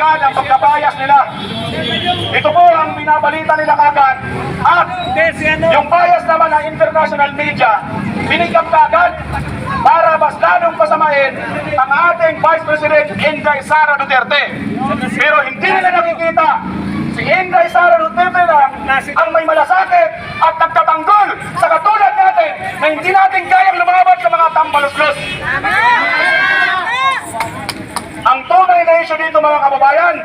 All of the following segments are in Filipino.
kagad ang pagkabayas nila. Ito po ang binabalita nila kagad. At yung bias naman ng international media, binigyan kagad para mas lalong pasamain ang ating Vice President Inday Sara Duterte. Pero hindi nila nakikita si Inday Sara Duterte lang ang may malasakit at nagtatanggol sa katulad natin na hindi natin kayang lumaban sa mga tambaluslos. Ang issue dito mga kababayan,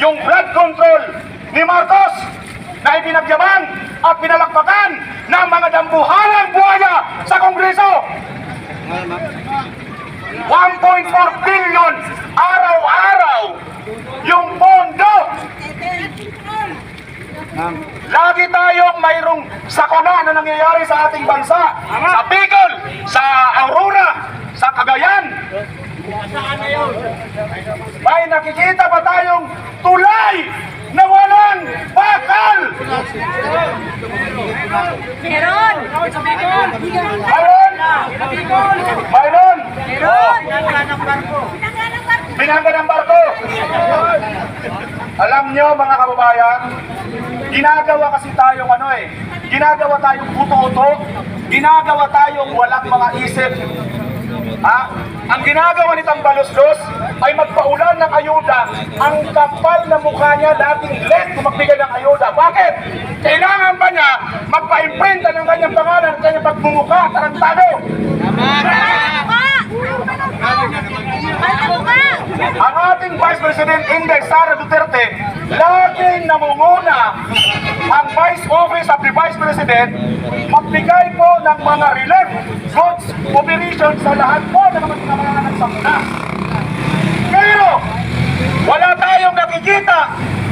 yung flood control ni Marcos na ipinagyaman at pinalakpakan ng mga dambuhalang buhaya sa Kongreso. 1.4 billion araw-araw yung pondo. Lagi tayong mayroong sakuna na nangyayari sa ating bansa. Sa Bicol, sa Aurora, sa Cagayan. May nakikita pa tayong tulay na walang bakal. Meron! Mayroon? Mayroon? Meron! Pinanggalan ng barko. Binangga ng barko. Alam nyo mga kababayan, ginagawa kasi tayong ano eh, ginagawa tayong puto-uto, ginagawa tayong walang mga isip. Ha? Ang ginagawa ni Tambaluslos ay magpaulan ng ayuda. Ang kapal na mukha niya dating late kung ng ayuda. Bakit? Kailangan ba niya magpa-imprenta ng kanyang pangalan kanyang pagmumukha, tarantado? Ang ating Vice President Inday Sara Duterte, laging namumuna ang Vice Office of the Vice President magbigay po ng mga relief goods operations sa lahat po ng mga mga nagsanguna. Pero, wala tayong nakikita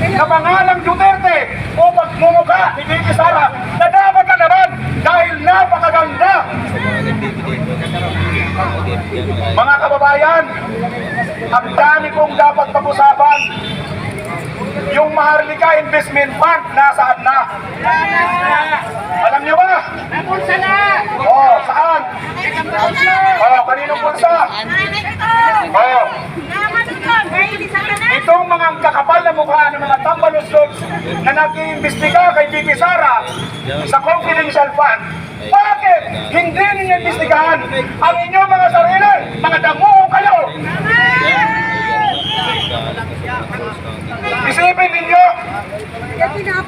na pangalang Duterte o pagmumukha ni Vicky Sara na dapat na naman dahil napakaganda mga kababayan, ang dami kong dapat pag-usapan. Yung Maharlika Investment Fund, nasaan na? Alam niyo ba? Napulsa na! Oh, saan? Kaninong pulsa? Oh, itong mga kakapal na mukha ng mga tambalusog na nag-iimbestiga kay Vicky Sara sa confidential fund. Bakit hindi ninyo imbestigahan ang inyong mga sarili? Mga damo kayo! Isipin ninyo,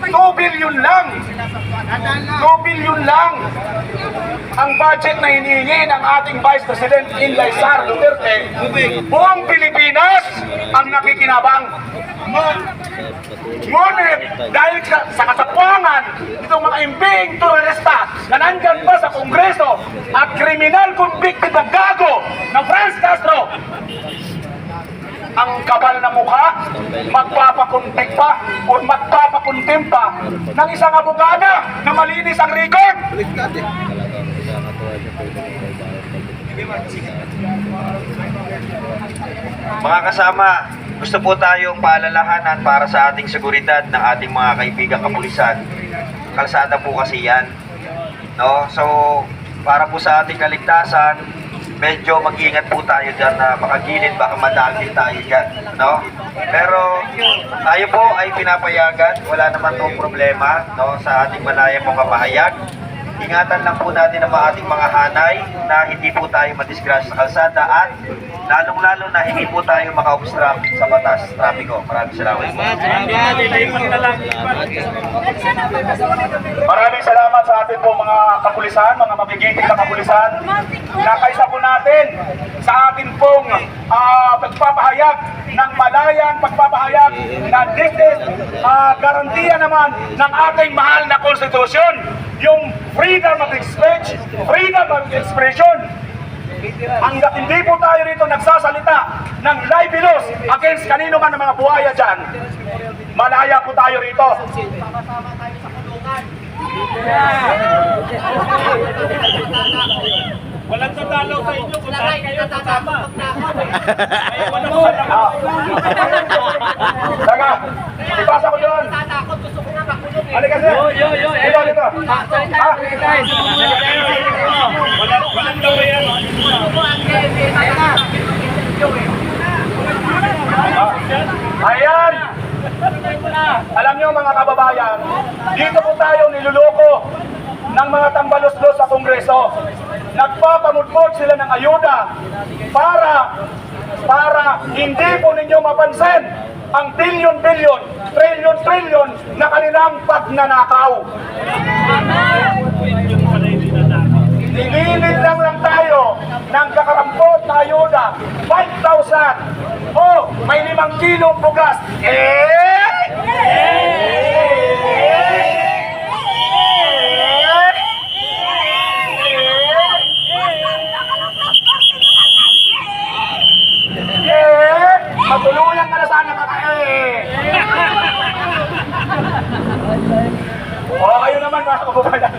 2 billion lang. 2 billion lang ang budget na hinihingi ng ating Vice President Inday Sara Duterte. Buong Pilipinas ang nakikinabang. Ngunit dahil sa, sa kasapuangan itong mga imbing turista na nandyan pa sa Kongreso at kriminal convicted na gago ng Franz Castro, ang kapal na mukha, magpapakuntik pa o magpapakuntim pa ng isang abogada na malinis ang record. Mga kasama, gusto po tayong paalalahanan para sa ating seguridad ng ating mga kaibigang kapulisan. Kalsada po kasi yan. No? So, para po sa ating kaligtasan, medyo mag-ingat po tayo dyan na makagilid, baka madagil tayo dyan. No? Pero tayo po ay pinapayagan, wala naman pong problema no, sa ating malaya pong kapahayag. Ingatan lang po natin ang mga ating mga hanay na hindi po tayo madisgrasya sa kalsada at lalong-lalo na hindi po tayo maka-obstruct sa batas trapiko. Maraming salamat po. Maraming salamat sa ating po mga kapulisan, mga magigiting na kapulisan na kaisa po natin sa atin pong ah, pagpapahayag ng malayang pagpapahayag na this is ah, garantiya naman ng ating mahal na konstitusyon, yung freedom of speech, freedom of expression. Hanggat hindi po tayo rito nagsasalita ng libelous against kanino man ng mga buhaya dyan, malaya po tayo rito. Walang tatalo sa inyo kung saan kayo tatama. Ay, wala mo. Taga, ipasa ko doon. Halika sir. Dito, dito. Ah, Walang daw. Ayan! Alam nyo mga kababayan, dito po tayo niluloko ng mga tambalos-los sa Kongreso. Nagpapamudmod sila ng ayuda para para hindi po ninyo mapansin ang billion-billion, trilyon-trilyon na kanilang pagnanakaw. Nililin lang lang tayo ng kakarampot na ayuda, 5,000. Oh, may limang kilong bugas. Eh? Eh? Matuluyan ka na sana kaka eh. O kayo naman mga kababayan.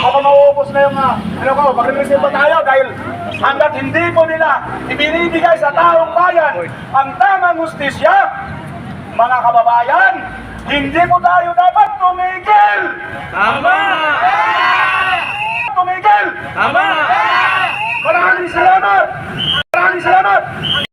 Baka mauubos na yung uh, ano ko, magre-receive pa tayo dahil hanggat hindi po nila ibinibigay sa taong bayan ang tamang justisya, mga kababayan, hindi po tayo dapat tumigil! Tama! Tumigil! Tama! Maraming salamat! Maraming salamat!